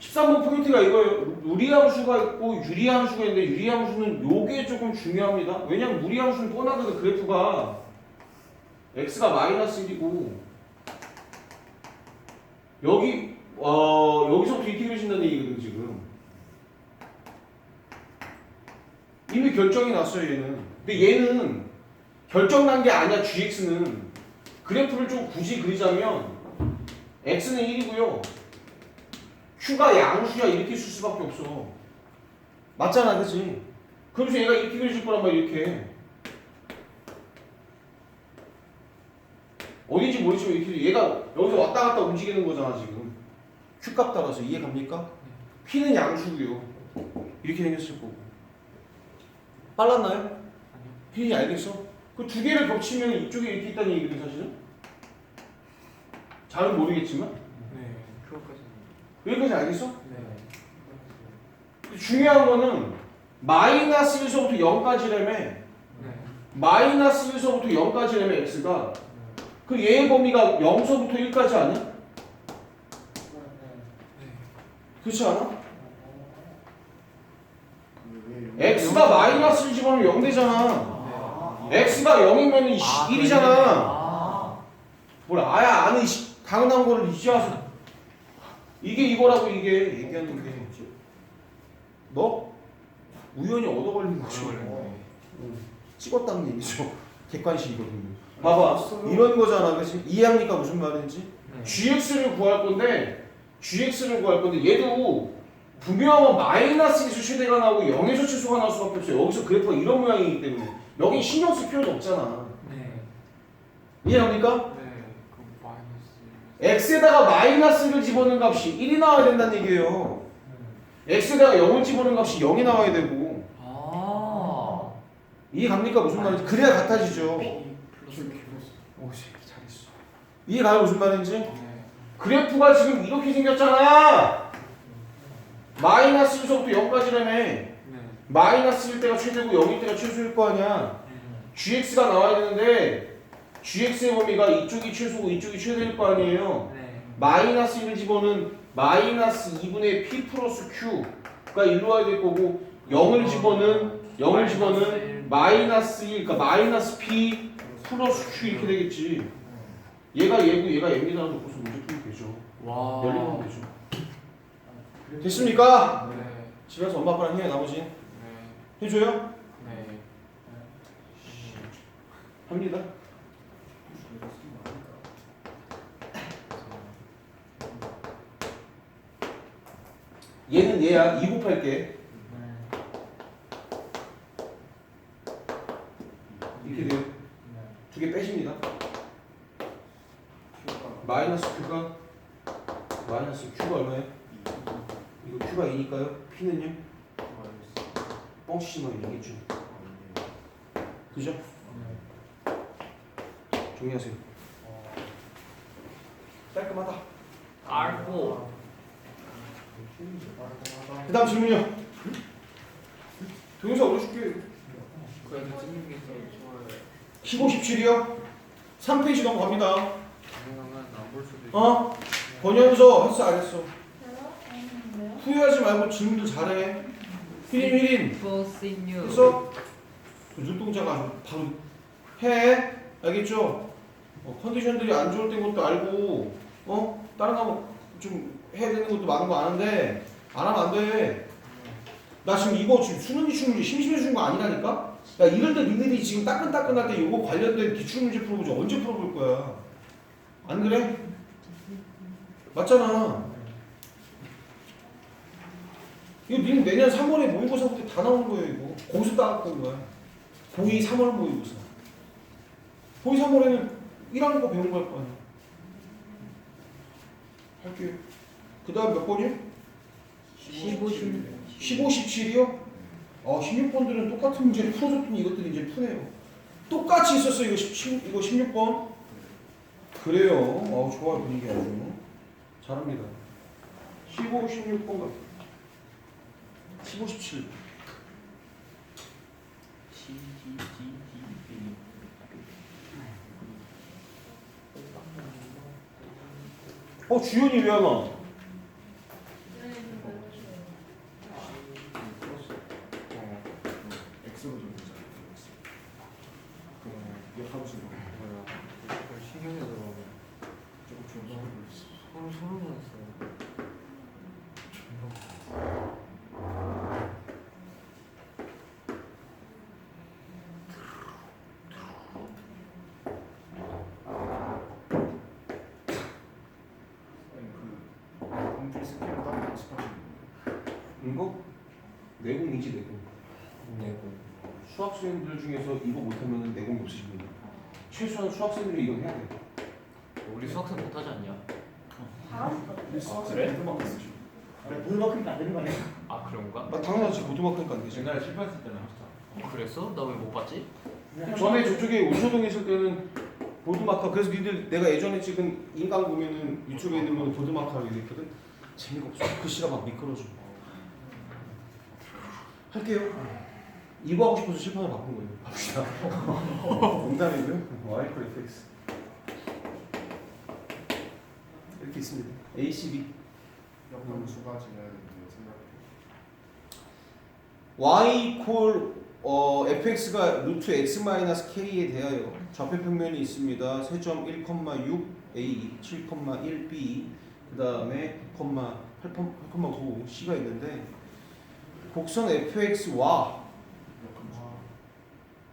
13번 포인트가 이거예요. 무리함수가 있고 유리함수가 있는데 유리함수는 요게 조금 중요합니다. 왜냐면 무리함수는 뻔하거든 그래프가 x가 마이너스 1이고 여기 어 여기서부터 인티그레이션 된다는 얘기거든 지금. 이미 결정이 났어요 얘는. 근데 얘는 결정 난 게 아니야 gx는 그래프를 좀 굳이 그리자면 x는 1이고요. Q가 양수야 이렇게 쓸 수밖에 없어. 맞잖아, 그치? 그러면서 얘가 이렇게 그려질 거란 말이야, 이렇게. 어딘지 모르지만 이렇게 얘가 여기서 왔다 갔다 움직이는 거잖아, 지금. q 값 따라서 이해 갑니까? p는 양수고요. 이렇게 생겼을 거고. 빨랐나요? p 알겠어? 그 두 개를 겹치면 이쪽에 이렇게 있다는 얘기거든, 사실은. 잘은 모르겠지만. 네. 여기까지 알겠어? 네. 중요한 거는 마이너스 1서부터 0까지라며 네. 마이너스 1서부터 0까지라며 x가 그 얘의 범위가 0서부터 1까지 아니야? 네. 그렇지 않아? x가 마이너스 1 집어넣으면 0 되잖아 x가 0이면 아, 1이잖아 아. 뭘 아야 아는 이 당연한 거를 이제 와서 이게 이거라고 이게 얘기하는 게 너? 우연히 얻어 걸린 거죠 네. 찍었다는 얘기죠. 객관식이거든요. 봐봐. 이런 거잖아. 그치? 이해합니까? 무슨 말인지? 네. gx를 구할 건데 gx를 구할 건데 얘도 분명한 마이너스에서 최대가 나오고 0에서 최소가 나올 수밖에 없어요. 여기서 그래프가 이런 모양이기 때문에 여기 신경 쓸 필요도 없잖아. 네. 이해합니까? 네. x에다가 마이너스를 집어넣은 값이 1이 나와야 된다는 얘기예요. x에다가 0을 집어넣은 값이 0이 나와야 되고 아. 이해 갑니까? 무슨 말인지? 그래야 같아지죠. P 플러스 Q. 오, 새끼 잘했어. 이해 가요? 무슨 말인지? 네. 그래프가 지금 이렇게 생겼잖아. 마이너스 1서부터 0까지라며. 네. 마이너스 1 때가 최대고 0일 때가 최소일 거 아니야. gx가 나와야 되는데 gx의 범위가 이쪽이 최소고 이쪽이 최대일 거 아니에요. 네. 마이너스 1을 집어는 마이너스 2분의 p 플러스 q가 일로 와야 될 거고 0을 집어는 0을 집어는 마이너스 1, 그러니까 마이너스 p 플러스 q 이렇게 되겠지. 얘가 얘고 얘가 얘입니다. 놓고서 문제 풀면 되죠. 와. 열리면 되죠. 됐습니까? 네. 집에서 엄마 아빠랑 해 나머지 네. 해줘요? 네. 합니다. 얘는 얘야 2 곱할게 네. 이렇게 돼요. 두 개 빼십니다. 마이너스 q가 마이너스 q가 얼마예요? 이거 q가 2니까요. p는요? 뻥치지 마요. 이겠죠. 그죠? 정리하세요. 깔끔하다. 알고. 그 다음 질문이요. 동영상 올려줄게. 그래도 찍는 게 좋아요. 15, 17이요. 3페이지 넘어갑니다. 어? 권현서 했어 안 했어? 후회하지 말고 질문도 잘해. 휘린 포신유. 했어? 그 눈동자가 바로 해. 알겠죠? 어, 컨디션들이 안 좋을 때인 것도 알고 어? 다른 거좀 해야 되는 것도 많은 거 아는데 안 하면 안 돼. 나 지금 이거 지금 수능 기출문제 심심해 주는 거 아니라니까? 야 이럴 때 니들이 지금 따끈따끈할 때 이거 관련된 기출문제 풀어보자. 언제 풀어볼 거야? 안 그래? 맞잖아. 이거 니는 내년 3월에 모의고사 볼 때 다 나오는 거예요 이거. 거기서 따왔던 거야. 고2 3월 모의고사. 고2 3월에는 1학년 거 배운 거할 거 아니야. 할게요. 그 다음 몇 번이요? 15, 16. 15, 17이요? 아, 16번들은 똑같은 문제를 풀어줬더니 이것들이 이제 푸네요. 똑같이 있었어 이거 17, 이거 16번. 그래요. 어, 좋아 분위기 아주. 잘합니다. 15, 16번 같아. 15, 17. C, D, D, D, B. 어, 주연이 왜 안 와? 네, 타보시는 거. 뭐야? 그걸 신경이 들어가고 조금 좀 소름 소름 돋았어. 아니 그 공필 스킬을 따로 연습하시는 거. 이거 내공이지 내공. 내고. 수학생들 중에서 이거 못하면 내공이 없으십니다. 최소한 수학생들이 이건 해야 돼. 우리 수학생 못하지 않냐? 수학생 그래? 보드마크 쓰시고. 보드마크니까 안 되는 거 아니야? 아 그런가? 아, 당연하지 고등학교니까 안 되지. 옛날에 실패했을 때는 했어. 어, 그랬어? 나 왜 못 봤지? 전에 저쪽에 우서동에 있을 때는 보드마카 그래서 니들 내가 예전에 찍은 인강 보면은 유튜브에 있는 거는 보드마카 있거든 재미가 없어 글씨가 막 미끄러져 할게요. 이거 하고 싶어서 실판을 바꾼 거예요. 봅시다. 농담이고요? 와이프 FX 이렇게 있습니다. ACB 역함수가 지나야 되는데 생각. y 이퀄 어, fx가 루트 x 마이너스 k에 대하여 좌표 평면이 있습니다. 세점 1,6 a 7,1 b. 그 다음에 8,9 c가 있는데 곡선 fx와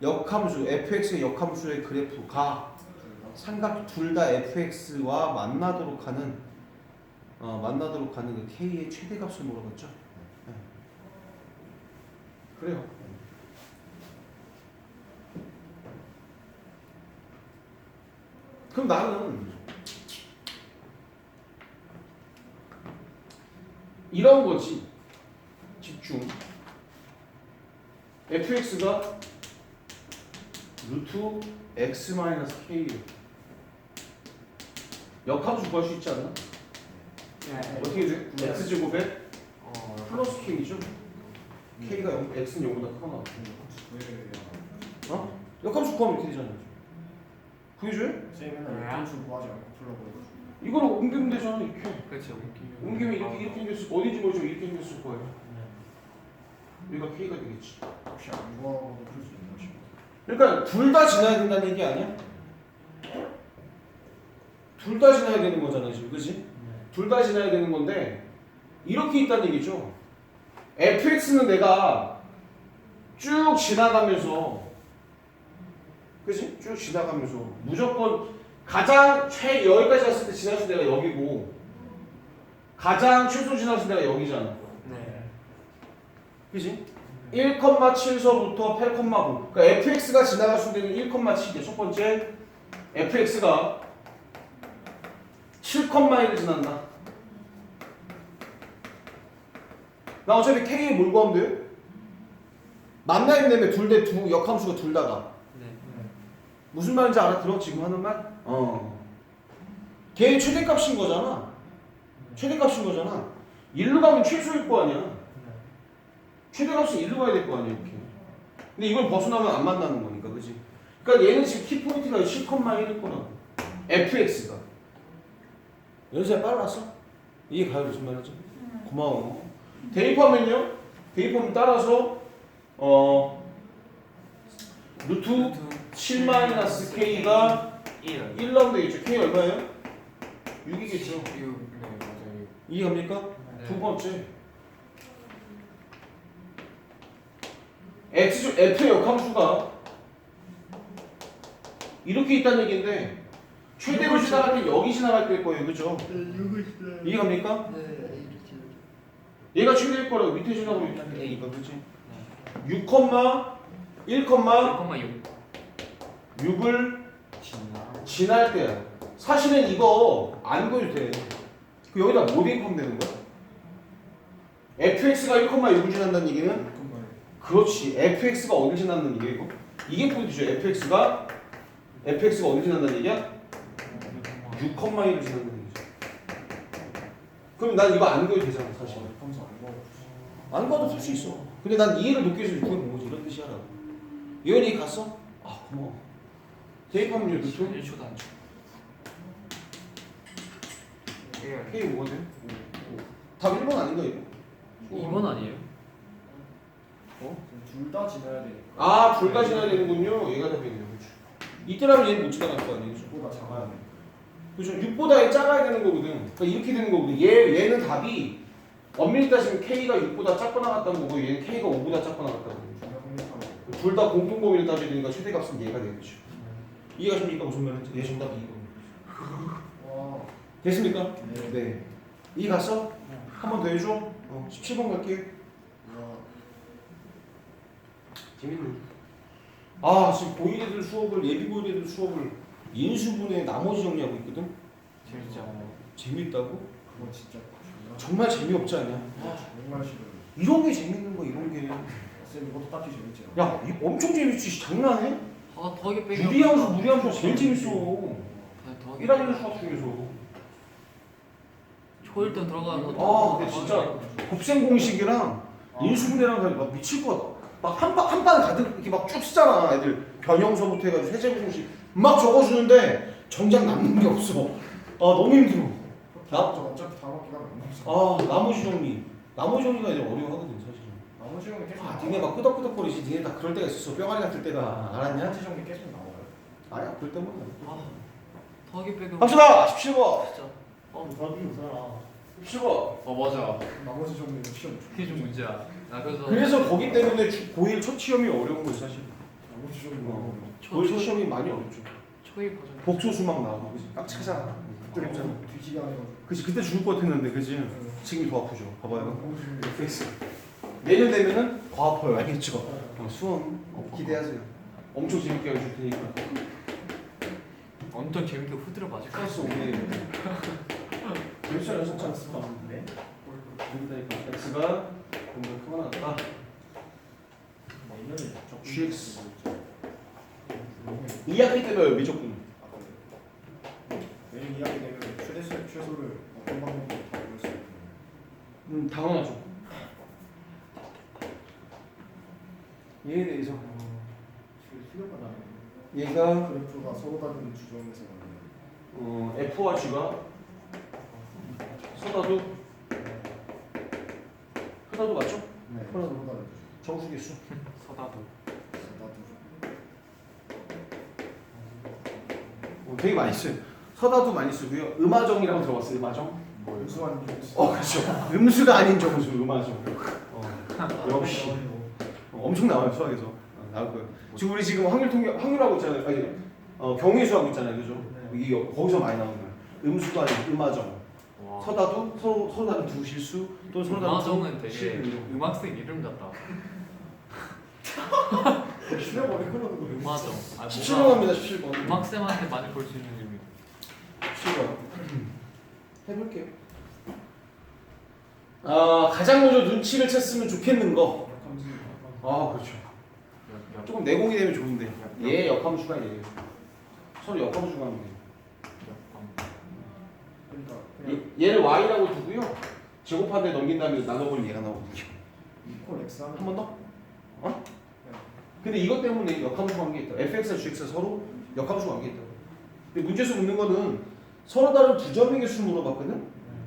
역함수 fx의 역함수의 그래프가 삼각 둘 다 fx와 만나도록 하는 어, 만나도록 하는 그 k의 최대값을 물어봤죠. 네. 그래요. 그럼 나는 이런 거지. 집중. fx가 루트 x 마이너스 k 역함수 구할 수 있지 않나? 어떻게 돼? x 제곱에 어. 플러스 k죠. k가 0, x는 0보다 크거나. 어? 역함수 구하면 이렇게 되잖아요. 구해줘요? 쌤은 역함수 구하지 않고 해가지고. 이거를 옮기면 되잖아 이렇게. 그렇지 옮기면. 옮기면 이렇게 이렇게 생겼을 거 어딘지 모르지만 이렇게 생겼을 거예요. 여기가 k가 되겠지. 혹시 안 구하고도 풀 수 있나 싶어. 그러니까 둘 다 지나야 된다는 얘기 아니야? 둘 다 지나야 되는 거잖아 지금, 그렇지? 둘 다 지나야 되는 건데 이렇게 있다는 얘기죠. fx는 내가 쭉 지나가면서, 그렇지? 쭉 지나가면서 무조건 가장 최 여기까지 갔을 때 지났을 때가 여기고 가장 최소 지났을 때가 여기잖아. 네. 그지? 1,7서부터 8,9 그러니까 fx가 지나갈 수 있는 1,7이야 첫 번째 fx가 7,1을 지난다 나 어차피 k에 뭘 구하면 돼? 만나 있는 애둘 대 두 역함수가 둘 다가 네. 무슨 말인지 알아들어 지금 하는 말? 어 걔의 최대값인 거잖아 최대값인 거잖아 일로 가면 최소일 거 아니야 최대값은 일로 가야 될 거 아니야 이렇게 근데 이걸 벗어나면 안 만나는 거니까 그지 그러니까 얘는 지금 키포인트가 7,1일 거라고 fx가 연습 빨랐어? 이게 가요 무슨 말이지? 고마워 대입하면요 대입하면 따라서 어 루트 7 마이너스 k가 1. 1 나오면 되겠죠 k 얼마예요? 6이겠죠 6. 네 맞아요. 이해갑니까? 네. 두 번째 x 중 f의 역함수가 이렇게 있다는 얘기인데 최대로 지나갈 때 여기 지나갈 때일 거예요 그죠? 이해 갑니까? 네. 얘가 최대일 거라고 밑에 지나가면 이렇게 되니까 그렇지? 6, 1, 1,6. 6을 지나. 지날 때야 사실은 이거 안 보여도 돼 그 여기다 뭐 대입하면 되는 거야? fx가 1,6을 지난다는 얘기는. 그렇지. fx가 어딜 지났는 얘기야 이거? 이게 포인트죠. fx가 fx가 어딜 지난다는 얘기야? 6,1을 지난다는 얘기죠. 그럼 난 이거 안 그려도 되잖아 사실. 역함수 안 봐도 풀수 있어. 근데 난 이해를 돕기 위해서 구해본 거지 이런 뜻이야 라고. 예언이 갔어? 아 고마워. 대입하면 이제 루트 1초도 안 쳐. 예. K 뭐가 돼? 답 1번 아닌가 이거? 2번 아니에요? 둘 다 지나야 되니까. 아, 둘 다 지나야 되는군요. 얘가 답이네요. 그렇죠. 이때라면 얘는 못 지나갈 거 아니에요. 그죠? 6보다 작아야 돼. 그죠? 6보다 작아야 되는 거거든. 그러니까 이렇게 되는 거거든. 얘, 얘는 답이 엄밀히 따지면 K가 6보다 작고 나갔다는 거고 얘는 K가 5보다 작고 나갔다는 거고 중간 확률하고. 둘 다 공통 범위를 따져야 되니까 최대값은 얘가 되겠죠. 이해가십니까? 무슨 말인지? 얘 정답이 이겁니다. 와. 됐습니까? 네. 네. 이해 갔어? 한 번 더 해줘. 어, 17번 갈게. 와. 재밌네. 아 지금 고일 애들 수업을 예비 고일 애들 수업을 인수분해 나머지 정리하고 있거든. 재밌죠. 재밌다고? 그거 진짜 정말 정말 재미없지 않냐? 정말 싫어요. 이런 게 재밌는 거 이런 게. 쌤 이것도 딱히 재밌지 않아. 야, 이 엄청 재밌지. 장난해? 아 더하기 빼기. 유리함수, 무리함수가 제일 재밌어. 아, 더하기 1학년 빼기. 수학 중에서. 초일등 들어가서. 아, 근데 진짜 곱셈 공식이랑 인수분해랑 다막 미칠 것 같아. 막한 판 가득 이렇게 막 쭉 쓰잖아. 애들 변형서부터 해가지고 세제곱 공식 막 적어주는데 정작 남는 게 없어. 아 너무 힘들어. 저 어차피 다 맞긴 하면 안 나오잖아. 아 나머지 정리. 나머지 정리가 이제 어려워하거든 사실은. 나머지 형이 계속 아. 니네 막 끄덕끄덕거리지. 니네 다 그럴 때가 있었어. 뼈가리 같을 때가 알았냐? 나머지 형이 계속 나와요. 아니야 그럴 때만. 아 더하기 빼기. 합시다. 17번. 진짜. 어, 더하기 우선아. 17번. 어 맞아. 나머지 정리는 시험 중. 그게 좀 문제야. 나 그래서. 그래서 거기 때문에 주- 고1 첫 시험이 어려운 거예요 사실. 어. 뭐. 초, 고1 첫 초, 시험이 많이 어렵죠. 초일 버전. 복수 수막 나오고 그지? 깜짝이잖아. 그때. 뭐 뒤지게 하네가지고. 그치 그때 죽을 것 같았는데 그지? 네. 지금이 더 아프죠. 봐봐요. 나머지 정리. 페이스. 내년 되면은 더 아파요. 알겠죠? 어, 수험 기대하세요. 엄청 재밌게 해줄 테니까. 엄청 재밌게 후드려 맞을 것 클래스 같아. 오늘 재밌잖아요 진짜. 네. 재밌다니까. X가 좀더 크거나 같다. 내년에 GX. 이 학기 때문에 미적분. 내일 이야기 되면 최대 수- 최소를 어떤 방법으로 다 볼수 있는. 음 당연하죠. 얘에 대해서 수료가 나네. 얘가 그래프가 서로 다른 주점에서 나는. 어, F와 G가 서다도 서다도 맞죠? 네. 서로 서로 다른 주점. 정수기수. 서다도. 어, 되게 많이 써요. 서다도 많이 쓰고요. 음화정이라고 들어봤어요. 음화정? 뭐예요? 우수한 점수. 어 그렇죠. 음수가 아닌 정수 음화정. 어, 역시 어, 엄청 나와요 수학에서 어, 나올 거예요. 지금 우리 지금 확률 통계 확률하고 있잖아요. 아니 어, 경우의 수하고 있잖아요, 그죠? 이게 거기서 많이 나오는 거예요. 음수가 아닌 음화정. 와. 서다도 서로 서로 다른 두 실수 또 서로 다른 음악정은 두 되게 실수. 음악생 이름 같다. 실력 어디 흐르는 거예요? 음악정. 아 17번 뭔가 갑니다. 17번. 음악쌤한테 많이 볼 수 있는 이름이. 17번. 해볼게요. 아 가장 먼저 눈치를 챘으면 좋겠는 거. 아 그렇죠. 조금 내공이 되면 좋은데. 얘 역함수가 얘예요. 서로 역함수가 하면 돼요. 역- 그러니까 얘, 얘를 y라고 두고요. 제곱하는데 넘긴 다음에 나눠버리면 얘가 나오거든요. 이퀄 X 한 번 더? 어? 근데 이것 때문에 역함수 관계 있다. fx와 gx가 서로 역함수 관계 있다고. 근데 문제에서 묻는 거는 서로 다른 두 점의 개수를 물어봤거든.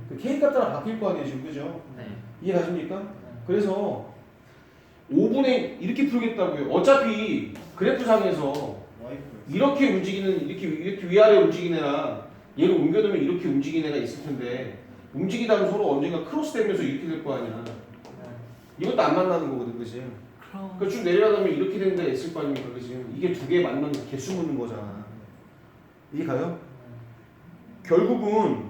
그 k 값 따라 바뀔 거 아니에요 지금 그죠? 네. 이해 가십니까? 그래서 5분의 이렇게 풀겠다고요. 어차피 그래프상에서. 이렇게 움직이는 이렇게 이렇게 위아래 움직이는 애랑 얘를 옮겨놓으면 이렇게 움직이는 애가 있을 텐데 움직이다 보면 서로 언젠가 크로스 되면서 이렇게 될 거 아니야. 이것도 안 만나는 거거든, 그지? 그럼 그쭉 내려가면 이렇게 되는 데가 있을 거 아닙니까, 그지? 이게 두 개 만나면 개수 묻는 거잖아. 이해 가요? 결국은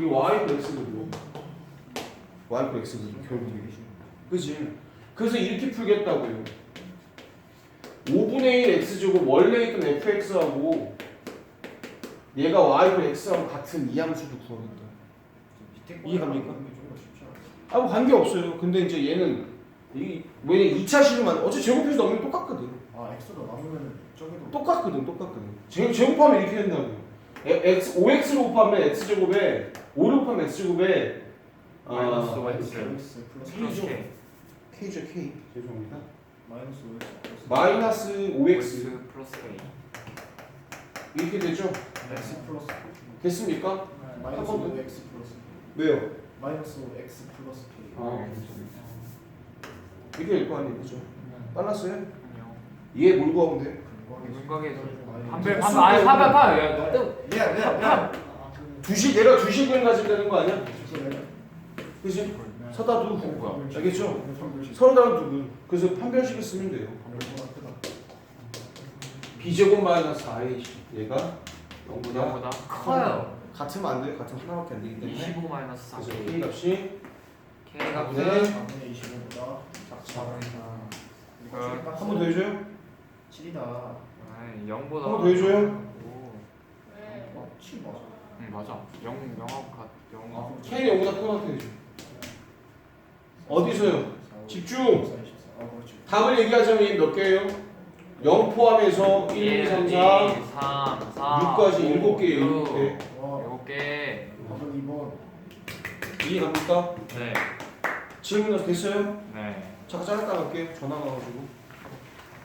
이 y x거든. y x거든, 결국에. 그지? 그래서 이렇게 풀겠다고요. 5분의 1 x제곱 원래 있던 fx하고 얘가 y x하고 같은 이 함수도 구하겠다. 밑에 이해 갑니까? 좀더 쉽지 않아요. 아무 관계 없어요. 근데 이제 얘는 이 왜냐 2차 실험만 어차피 제곱해서 넘으면 똑같거든. 아 X가 남으면 저기도 똑같거든, 똑같거든. 제, 제곱하면 이렇게 된다고요. 에- x 5x로 곱하면 x 제곱에 5로 곱하면 x 제곱에 마이너스 어, y x. 플러스 K죠. K. k죠 k 죄송합니다. 마이너스 5X 플러스 마이너스 5x X 플러스 K. 이렇게 되죠? X 플러스 됐습니까? 마이너스 한번 더. 5X 플러스 왜요? 마이너스 5X 플러스 K 아, 될거 아니에요, 그죠? 빨랐어요? 아니요. 얘 몰고 하면 돼. 윤곽에 아니, 반별 무슨 반별 아니 소리야, 파별 파별 야 너. 미안 미안 미안. 두식 얘가 두식을 가진다는 거 아니야? 그지? 서다 두고 뭐야? 알겠죠? 알겠죠? 서로 다른 두고. 그래서 판별식을 쓰면 돼요. B제곱 마이너스 4a 얘가 0보다 보다 커요. 같으면 안 돼. 같으면 하나밖에 안 되기 때문에. 25 마이너스 4. 그래서 k 값이 K 값은 네. 4분의 25보다 작다. 그한번 더 해줘요. 7이다. 아니 0보다 한번더 해줘요. 네. 어, 7 맞아. 응 맞아. 0 0하고 같 0. 아, k 0보다 크면 해줘. 어디서요? 집중. 아, 그렇지. 답을 얘기하자면 얘몇 개예요? 0 포함해서 1, 2, 3, 4, 3, 4, 6까지 7개예요. 네. 와, 7개. 답은 2번. 이해갑니까? 네. 질문 됐어요? 네. 잠깐 짧았다 갈게요. 전화 와가지고.